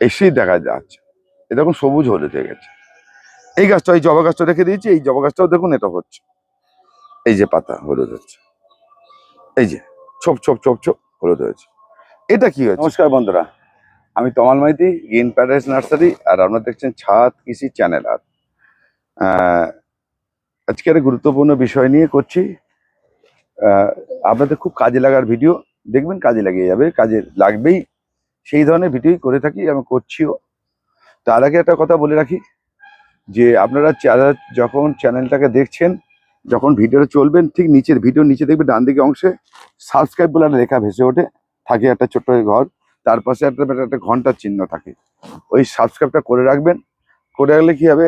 এসেই দেখা যাচ্ছে। এ দেখুন সবুজ হলুদ হয়ে গেছে। এই গাছটা, এই জবা গাছটা রেখে দিয়েছি, এই জবা গাছটাও দেখুন এটা হচ্ছে। এই যে পাতা হলুদ হচ্ছে। এই যে ছোপ ছোপ ছোপ ছোপ হলুদ হয়েছে। এটা কি হচ্ছে নমস্কার বন্ধুরা, আমি Tamal Maiti, green paradise nursery, আর আপনারা দেখছেন ছাদ কৃষি চ্যানেল আর। আজকে একটা গুরুত্বপূর্ণ বিষয় নিয়ে করছি। আপনাদের খুব কাজে লাগার ভিডিও, দেখবেন কাজে লাগিয়ে যাবে, কাজে লাগবেই। সেই ধরনের ভিডিওই করে থাকি, আমি করছিও। তার আগে একটা কথা বলে রাখি, যে আপনারা যখন চ্যানেলটাকে দেখছেন, যখন ভিডিওটা চলবেন ঠিক নিচের ভিডিও নিচে দেখবেন ডান দিকে অংশে সাবস্ক্রাইব বলে একটা লেখা ভেসে ওঠে, থাকে একটা ছোট্ট ঘর, তার পাশে একটা একটা ঘণ্টার চিহ্ন থাকে। ওই সাবস্ক্রাইবটা করে রাখবেন, করে রাখলে কী হবে,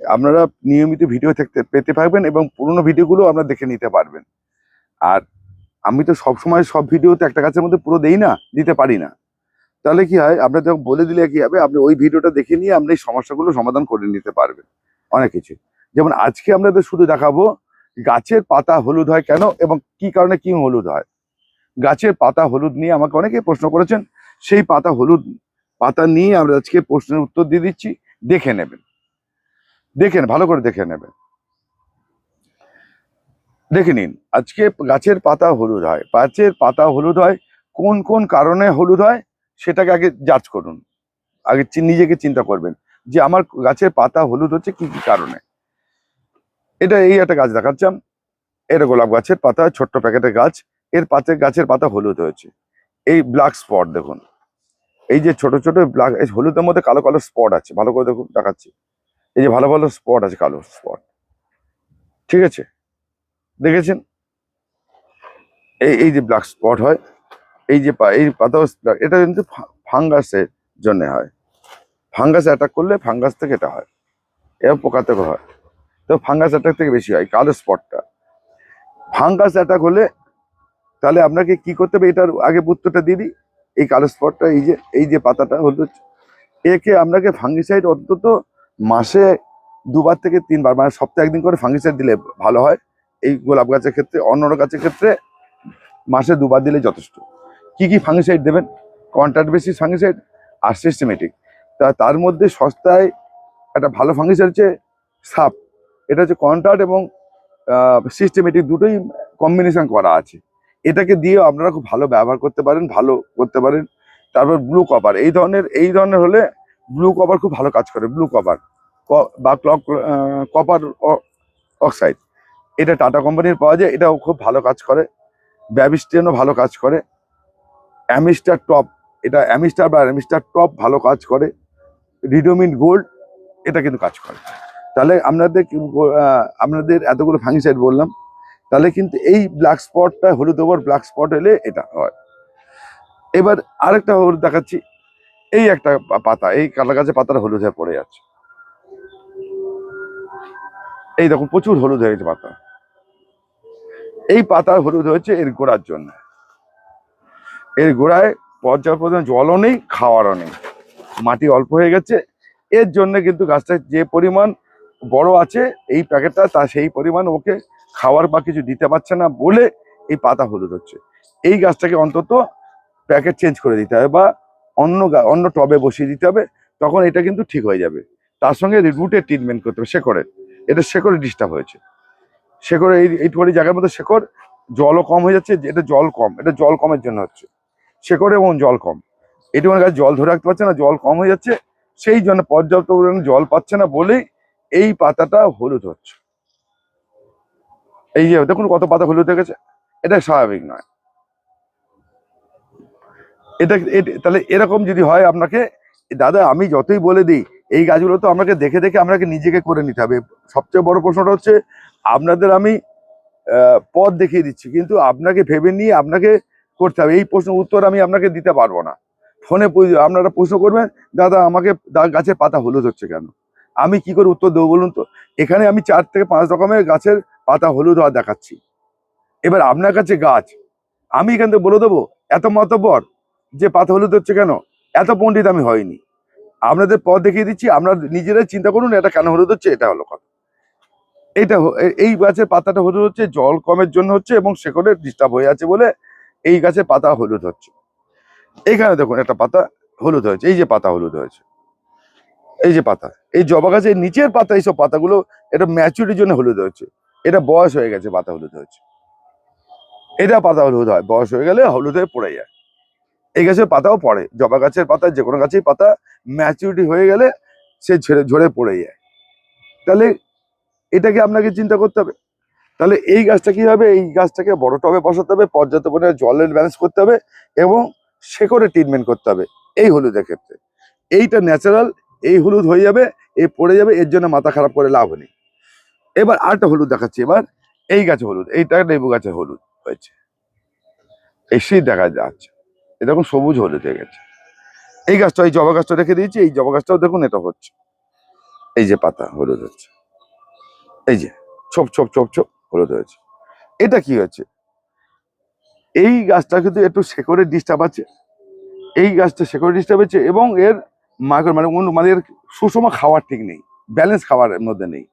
আপনারা নিয়মিত ভিডিও থাকতে পেতে পারবেন এবং পুরনো ভিডিওগুলো আপনারা দেখে নিতে পারবেন। আর আমি তো সব সময় সব ভিডিওতে একটা কাছের মধ্যে পুরো দেই না, দিতে পারি না। তাহলে কি হয়? আপনার যখন বলে দিলে কি হবে? আপনি ওই ভিডিওটা দেখে নিয়ে আপনি এই সমস্যাগুলো সমাধান করে নিতে পারবেন। অনেক কিছু। যেমন আজকে আপনাদের শুধু দেখাবো, গাছের পাতা হলুদ হয় কেন এবং কি কারণে কি হলুদ হয়? গাছের পাতা হলুদ নিয়ে আমাকে অনেকে প্রশ্ন করেছেন। সেই পাতা হলুদ, পাতা নিয়ে আমরা আজকে প্রশ্নের উত্তর দিয়ে দিচ্ছি। দেখে নেবেন। দেখেন ভালো করে দেখে নেবেন। দেখে নিন, আজকে গাছের পাতা হলুদ হয়। গাছের পাতা হলুদ হয়, কোন কোন কারণে হলুদ হয়? সেটাকে আগে জাজ করুন। আগে নিজেকে চিন্তা করবেন যে আমার গাছের পাতা হলুদ হচ্ছে কি কি কারণে? এটা এই একটা গাছ দেখাচ্ছিলাম। এটা গোলাপ গাছের পাতা, ছোট্ট প্যাকেটের গাছ। এর পাতে গাছের পাতা হলুদ হয়েছে। এই ব্ল্যাক স্পট দেখুন। এই যে ছোট ছোট ব্ল্যাক হলুদের মধ্যে কালো কালো স্পট আছে। ভালো করে দেখুন, দেখাচ্ছি। এই যে ভালো ভালো স্পট আছে, কালো স্পট ঠিক আছে? দেখেছেন? এই এই যে ব্ল্যাক স্পট হয় এই যে এই পাতা এটা কিন্তু ফাঙ্গাসের জন্য হয়। ফাঙ্গাস অ্যাটাক করলে ফাঙ্গাস থেকে এটা হয়। পোকা থেকে হয়। তো ফাঙ্গাস অ্যাটাক থেকে বেশি হয় কালো স্পটটা। ফাঙ্গাস অ্যাটাক হলে তাহলে আপনাকে কি করতে হবে, এটার আগে উত্তরটা দিয়ে দিই। এই কালো স্পটটা, এই যে এই যে পাতাটা হলুদ, একে আপনাকে ফাঙ্গিসাইড অন্তত মাসে দুবার থেকে তিনবার মানে সপ্তাহে একদিন করে ফাঙ্গিসাইড দিলে ভালো হয়। এই গোলাপ গাছের ক্ষেত্রে অন্য গাছের ক্ষেত্রে মাসে দুবার দিলে যথেষ্ট। কি কি ফাঙ্গিসাইড দেবেন? কন্ট্রাক্ট বেসিস ফাঙ্গিসাইড আর সিস্টেমেটিক তা তার মধ্যে সস্তায় একটা ভালো ফাঙ্গিসাইড হচ্ছে সাপ। এটা হচ্ছে কন্ট্রাক্ট এবং সিস্টেমেটিক দুটোই কম্বিনেশন করা আছে। এটাকে দিয়ে আপনারা খুব ভালো ব্যবহার করতে পারেন, ভালো করতে পারেন। তারপর ব্লু কভার এই ধরনের এই ধরনের হলে ব্লু কভার খুব ভালো কাজ করে ব্লু কভার বা ক্লক কপার অক্সাইড এটা টাটা কোম্পানির পাওয়া যায়, এটাও খুব ভালো কাজ করে। ব্যাবিস্টেনও ভালো কাজ করে। অ্যামিস্টার টপ এটা অ্যামিস্টার বা অ্যামিস্টার টপ ভালো কাজ করে। রিডোমিন গোল্ড এটা কিন্তু কাজ করে। তাহলে আপনাদের আপনাদের এতগুলো ফাঙ্গিসাইড বললাম, তাহলে কিন্তু এই ব্ল্যাক স্পটটা হলুদ ওভার ব্ল্যাক স্পট এলে এটা হয়। এবার আরেকটা হলুদ দেখাচ্ছি, এই একটা পাতা, এই কালা গাছের পাতাটা হলুদ হয়ে পড়ে যাচ্ছে। এই দেখুন, প্রচুর হলুদ হয়ে গেছে পাতা। এই পাতা হলুদ হয়েছে এর গোড়ার জন্য। এর গোড়ায় পর্যাপ্ত জলও নেই, খাওয়ারও নেই। মাটি অল্প হয়ে গেছে। এর জন্য কিন্তু গাছটা যে পরিমাণ বড় আছে, এই প্যাকেটটা তা সেই পরিমাণ ওকে খাওয়ার বা কিছু দিতে পারছে না বলে এই পাতা হলুদ হচ্ছে। এই গাছটাকে অন্তত প্যাকেট চেঞ্জ করে দিতে হবে বা অন্য অন্য টবে বসিয়ে দিতে হবে, তখন এটা কিন্তু ঠিক হয়ে যাবে। তার সঙ্গে রুটের ট্রিটমেন্ট করতে হবে শেকড়ে এটা শেকড়ে ডিস্টার্ব হয়েছে। শেকড়ে এই এইটুখানি জায়গার মধ্যে শেকড় জলও কম হয়ে যাচ্ছে এটা জল কম, এটা জল কমের জন্য হচ্ছে। শেকড়ে এবং জল কম। এইটুখানি গাছ জল ধরে রাখতে পারছে না, জল কম হয়ে যাচ্ছে, সেই জন্য পর্যাপ্ত পরিমাণে জল পাচ্ছে না বলেই এই পাতাটা হলুদ হচ্ছে। এই যে, দেখুন কত পাতা হলুদ হয়ে গেছে, এটা স্বাভাবিক নয়। এটা তাহলে এরকম যদি হয় আপনাকে, দাদা আমি যতই বলে দিই, এই গাছগুলো তো আপনাকে দেখে দেখে আপনাকে নিজেকে করে নিতে হবে। সবচেয়ে বড় প্রশ্নটা হচ্ছে, আপনাদের আমি পথ দেখিয়ে দিচ্ছি, কিন্তু আপনাকে ভেবে নিয়ে আপনাকে করতে হবে। এই প্রশ্ন উত্তর আমি আপনাকে দিতে পারব না। ফোনে আপনারা প্রশ্ন করবেন, দাদা, আমাকে গাছের পাতা হলুদ হচ্ছে কেন? আমি কি করে উত্তর দেবো বলুন তো? এখানে আমি চার থেকে পাঁচ রকমের গাছের পাতা হলুদ হওয়া দেখাচ্ছি। এবার আপনার কাছে গাছ। আমি এখান থেকে বলে দেবো, এত মতবর যে পাতা হলুদ হচ্ছে কেন? এত পণ্ডিত আমি হয়নি। আপনাদের পথ দেখিয়ে দিচ্ছি, আপনারা নিজেরাই চিন্তা করুন, এটা কেন হলুদ হচ্ছে? এটা হলো কথা। এটা এই গাছের পাতাটা হলুদ হচ্ছে, জল কমের জন্য হচ্ছে এবং শেকড়ে ডিস্টার্ব হয়ে আছে বলে এই গাছের পাতা হলুদ হচ্ছে। এখানে দেখুন একটা পাতা হলুদ হয়েছে, এই যে পাতা হলুদ হয়েছে, এই যে পাতা, এই জবা গাছের নিচের পাতা, এইসব পাতাগুলো এটা ম্যাচুরিটির জন্য হলুদ হয়েছে। এটা বয়স হয়ে গেছে, পাতা হলুদ হয়েছে। এটা পাতা হলুদ হয়, বয়স হয়ে গেলে হলুদ হয়ে পড়ে যায়। এই গাছের পাতাও পড়ে, জবা গাছের পাতা, যে কোনো গাছেই পাতা ম্যাচুরিটি হয়ে গেলে সে ঝরে ঝরে পড়ে যায়। তাহলে এটাকে আপনাকে চিন্তা করতে হবে তাহলে এই গাছটা কি হবে? এই গাছটাকে বড় টবে বসাতে হবে, পর্যাপ্ত পরিমাণে জলের ব্যালেন্স করতে হবে এবং শেকড়ে ট্রিটমেন্ট করতে হবে। এই হলুদের ক্ষেত্রে। এইটা ন্যাচারাল এই হলুদ হয়ে যাবে, এই পড়ে যাবে, এর জন্য মাথা খারাপ করে লাভ নেই। এবার আরেকটা হলুদ দেখাচ্ছি এবার। এই গাছে হলুদ, এইটা লেবু গাছে হলুদ হয়েছে। এই শীত দেখা যাচ্ছে। এরকম সবুজ হলুদ হয়ে গেছে। এই গাছটা, এই জবা গাছটা রেখে দিয়েছি, এই জবা গাছটাও দেখুন এটা হচ্ছে। এই যে পাতা হলুদ হচ্ছে। এই যে, ছোপ ছোপ ছোপ ছোপ। হলুদ হয়েছে। এটা কি হচ্ছে এই গাছটা কিন্তু একটু শেকড়ের ডিস্টার্ব আছে। এই গাছটা শেকড়ের ডিস্টার্ব আছে এবং এর মাকড় মানে অন্য- মানে এর সুষম খাওয়ার ঠিক নেই ব্যালেন্স খাওয়ার মধ্যে নেই।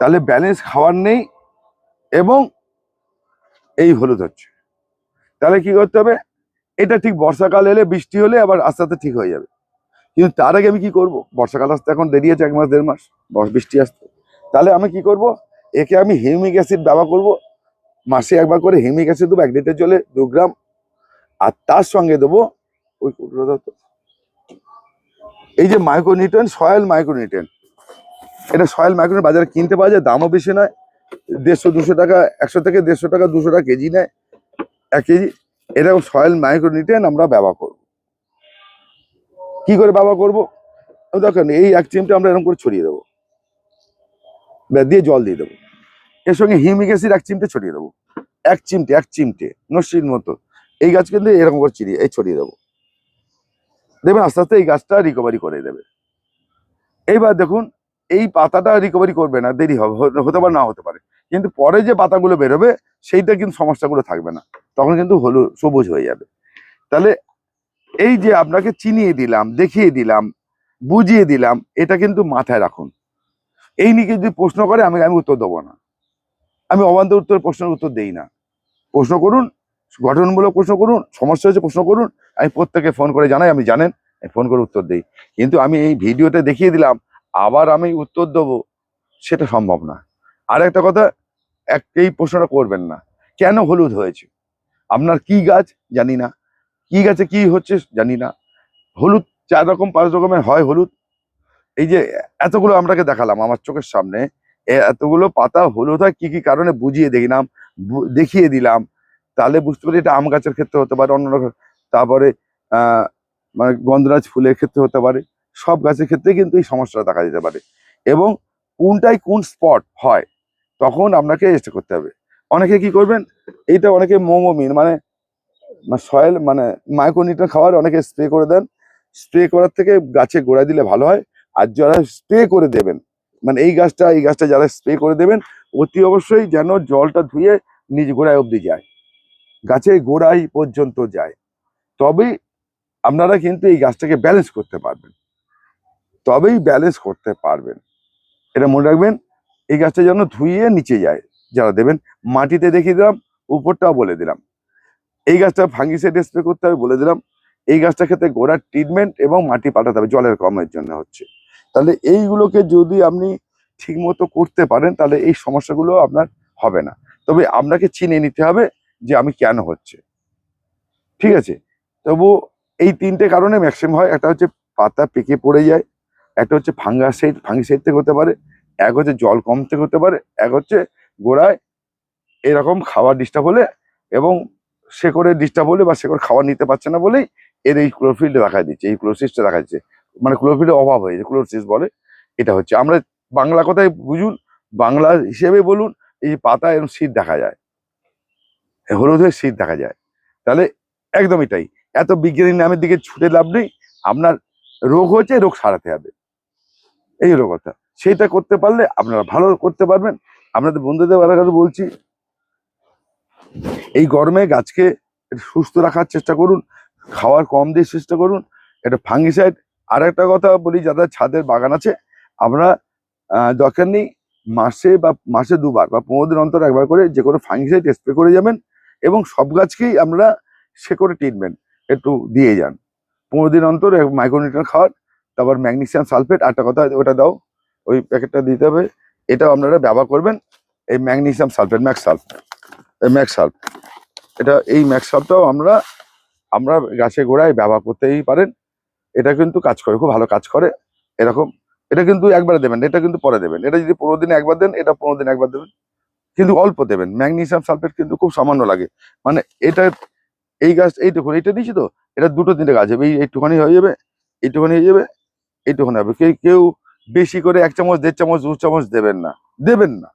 তাহলে ব্যালেন্স খাওয়ার নেই এবং এই হলুদ হচ্ছে। তাহলে কি করতে হবে? এটা ঠিক বর্ষাকাল এলে বৃষ্টি হলে আবার আস্তে আস্তে ঠিক হয়ে যাবে। কিন্তু তার আগে আমি কি করব? বর্ষাকাল আসতে এখন দেরি আছে, এক মাস, দেড় মাস বৃষ্টি আসতে। তাহলে আমি কি করব? একে আমি হিউমিক অ্যাসিড ব্যবহার করব। মাসে একবার করে হিউমিক অ্যাসিড দেবো, এক লিটার জলে দু গ্রাম। আর তার সঙ্গে দেবো, ওই এই যে মাইক্রোনিউট্রেন সয়েল মাইক্রোনিউট্রেন এটা সয়েল মাইক্রোনিউট্রেন বাজারে কিনতে পাওয়া যায়, দামও বেশি নয়। দেড়শো, দুশো টাকা, একশো থেকে দেড়শো টাকা, দুশো টাকা কেজি নেয়। এক কেজি। এরকম সয়েল মাইক্রোনিউট্রেন আমরা ব্যবহার করব। কি করে ব্যবহার করব? দেখেন, এই এক চিমটা আমরা এরকম করে ছড়িয়ে দেবো। দিয়ে জল দিয়ে দেবো। এর সঙ্গে হিউমিক অ্যাসিড এক চিমটে ছড়িয়ে দেবো। এক চিমটে এক চিমটে নস্যির মতো। এই গাছ কিন্তু এরকম করে চিরিয়ে এই ছড়িয়ে দেবো। দেখবেন আস্তে আস্তে এই গাছটা রিকভারি করে দেবে। এইবার দেখুন, এই পাতাটা রিকভারি করবে না, দেরি হবে হতে পারে, না হতে পারে। কিন্তু পরে যে পাতাগুলো বেরোবে, সেইটা কিন্তু সমস্যাগুলো থাকবে না। তখন কিন্তু হলু, সবুজ হয়ে যাবে। তাহলে এই যে আপনাকে চিনিয়ে দিলাম, দেখিয়ে দিলাম, বুঝিয়ে দিলাম, এটা কিন্তু মাথায় রাখুন। এই নিয়ে যদি প্রশ্ন করে, আমি আমি উত্তর দেবো না। আমি অবান্ত উত্তর প্রশ্নের উত্তর দেই না। প্রশ্ন করুন, গঠনমূলক প্রশ্ন করুন, সমস্যা হচ্ছে প্রশ্ন করুন, আমি প্রত্যেকে ফোন করে জানাই, আমি জানেন, আমি ফোন করে উত্তর দিই। কিন্তু আমি এই ভিডিওতে দেখিয়ে দিলাম, আবার আমি উত্তর দেবো, সেটা সম্ভব না। আর একটা কথা এক এই প্রশ্নটা করবেন না। কেন হলুদ হয়েছে? আপনার কি গাছ? জানি না। কি গাছে কি হচ্ছে? জানি না। হলুদ চার রকম, পাঁচ রকমের হয় হলুদ। এই যে, এতগুলো আপনাকে দেখালাম আমার চোখের সামনে। এতগুলো পাতা হলুদ হয় কি কি কারণে বুঝিয়ে দেখলাম দেখিয়ে দিলাম। তাহলে বুঝতে পারি এটা আম গাছের ক্ষেত্রে হতে পারে অন্য তারপরে মানে গন্ধরাজ ফুলের ক্ষেত্রে হতে পারে, সব গাছের ক্ষেত্রে কিন্তু এই সমস্যাটা দেখা দিতে পারে। এবং কোনটাই কোন স্পট হয়, তখন আপনাকে চেষ্টা করতে হবে। অনেকে কি করবেন, এইটা অনেকে মোমোমিন মানে সয়েল মানে মাইক্রোনিউট্রেন খাবার অনেকে স্প্রে করে দেন। স্প্রে করার থেকে গাছে গোড়ায় দিলে ভালো হয়, আর যারা স্প্রে করে দেবেন মানে এই গাছটা এই গাছটা যারা স্প্রে করে দেবেন, অতি অবশ্যই যেন জলটা ধুয়ে নিজ গোড়ায় অবধি যায়। গাছের গোড়াই পর্যন্ত যায়। তবেই আপনারা কিন্তু এই গাছটাকে ব্যালেন্স করতে পারবেন। তবেই ব্যালেন্স করতে পারবেন। এটা মনে রাখবেন, এই গাছটা যেন ধুইয়ে নিচে যায়। যারা দেবেন, মাটিতে দেখিয়ে দিলাম, উপরটাও বলে দিলাম। এই গাছটা ফাঙ্গিসাইড স্প্রে করতে হবে বলে দিলাম। এই গাছটার ক্ষেত্রে গোড়ার ট্রিটমেন্ট এবং মাটি পাঠাতে হবে, জলের কমের জন্য হচ্ছে। তাহলে এইগুলোকে যদি আপনি ঠিক মতো করতে পারেন, তাহলে এই সমস্যাগুলো আপনার হবে না। তবে আপনাকে চিনে নিতে হবে যে আমি কেন হচ্ছে। ঠিক আছে? তবু এই তিনটে কারণে ম্যাক্সিমাম হয়। একটা হচ্ছে পাতা পেকে পড়ে যায়, একটা হচ্ছে ফাঙ্গাসাইড, ফাঙ্গিসাইড থেকে হতে পারে, এক হচ্ছে জল কম থেকে হতে পারে, এক হচ্ছে গোড়ায় এরকম খাওয়ার ডিস্টার্ব হলে এবং শেকড়ে ডিস্টার্ব হলে বা শেকড় খাওয়ার নিতে পারছে না বলেই এর এই ক্লোরোফিলটা দেখা দিচ্ছে, এই ক্লোরোসিসটা দেখা যাচ্ছে মানে ক্লোরোফিলের অভাব হয়েছে ক্লোরোসিস বলে, এটা হচ্ছে। আমরা বাংলা কথায় বুঝুন, বাংলা হিসেবে বলুন, এই যে পাতা এরকম শীত দেখা যায় হলুদ হয়ে শীত দেখা যায়। তাহলে একদম এটাই এত বিজ্ঞানী নামের দিকে ছুটে লাভ নেই, আপনার রোগ হয়েছে, রোগ সারাতে হবে। এই হলো কথা। সেটা করতে পারলে আপনারা ভালো করতে পারবেন। আপনাদের বন্ধুদের কথা বলছি। এই গরমে গাছকে সুস্থ রাখার চেষ্টা করুন, খাওয়ার কম দিয়ে চেষ্টা করুন। এটা ফাঙ্গিসাইড আর একটা কথা বলি, যাদের ছাদের বাগান আছে, আমরা দরকার নেই মাসে বা মাসে দুবার বা পনেরো দিন অন্তর একবার করে যে কোনো ফাঙ্গিসাইড স্প্রে করে যাবেন এবং সব গাছকেই আমরা সে করে ট্রিটমেন্ট একটু দিয়ে যান। পনেরো দিন অন্তর মাইক্রোনিউট্রিয়েন্ট খাওয়ার, তারপর ম্যাগনেসিয়াম সালফেট আটটা কথা ওটা দাও, ওই প্যাকেটটা দিতে হবে, এটাও আপনারা ব্যবহার করবেন, এই magnesium sulphate max sulf max sulf এটা এই ম্যাক্স সালফটাও আমরা আমরা গাছের গোড়ায় ব্যবহার করতেই পারেন। এটা কিন্তু কাজ করে, খুব ভালো কাজ করে, এরকম। এটা কিন্তু একবারে দেবেন এটা কিন্তু পরে দেবেন। এটা যদি পনেরো দিনে একবার দেন, এটা পনেরো দিনে একবার দেবেন। কিন্তু অল্প দেবেন। ম্যাগনেসিয়াম সালফেট কিন্তু খুব সামান্য লাগে। মানে এটা, এই গাছ এইটুকু এইটা দিয়েছি তো, এটা দুটো তিনটে গাছ হবে। এই এইটুখানি হয়ে যাবে, এইটুখানি হয়ে যাবে, এইটুখানি হবে। কেউ কেউ বেশি করে এক চামচ, দেড় চামচ, দু চামচ দেবেন না। দেবেন না।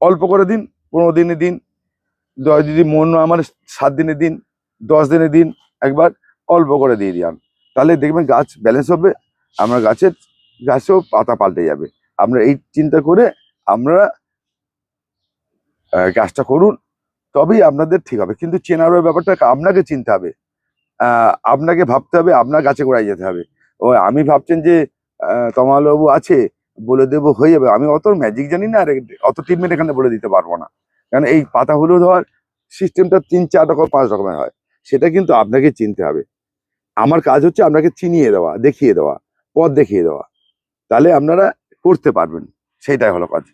অল্প করে দিন, পনেরো দিনে দিন দ- যদি মন আমার সাত দিনে দিন, দশ দিনে দিন, একবার অল্প করে দিয়ে দিন। তাহলে দেখবেন গাছ ব্যালেন্স হবে, আমরা গাছের গাছেও পাতা পাল্টে যাবে। আমরা এই চিন্তা করে আমরা গাছটা করুন, তবেই আপনাদের ঠিক হবে। কিন্তু চেনার ব্যাপারটা আপনাকে চিনতে হবে। আপনাকে ভাবতে হবে, আপনার গাছে গোড়ায় যেতে হবে। ও, আমি ভাবছেন যে তমালবাবু আছে, বলে দেবো, হয়ে যাবে। আমি অত ম্যাজিক জানি না, আর অত ট্রিটমেন্ট এখানে বলে দিতে পারব না। কারণ এই পাতা হলুদ হওয়ার সিস্টেমটা তিন, চার রকম, পাঁচ রকমের হয়। সেটা কিন্তু আপনাকে চিনতে হবে। আমার কাজ হচ্ছে আপনাকে চিনিয়ে দেওয়া, দেখিয়ে দেওয়া, পথ দেখিয়ে দেওয়া। তাহলে আপনারা করতে পারবেন। সেইটাই হলো কাজ।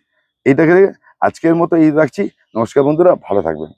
এইটাকে আজকের মতো এই রাখছি। নমস্কার বন্ধুরা, ভালো থাকবেন।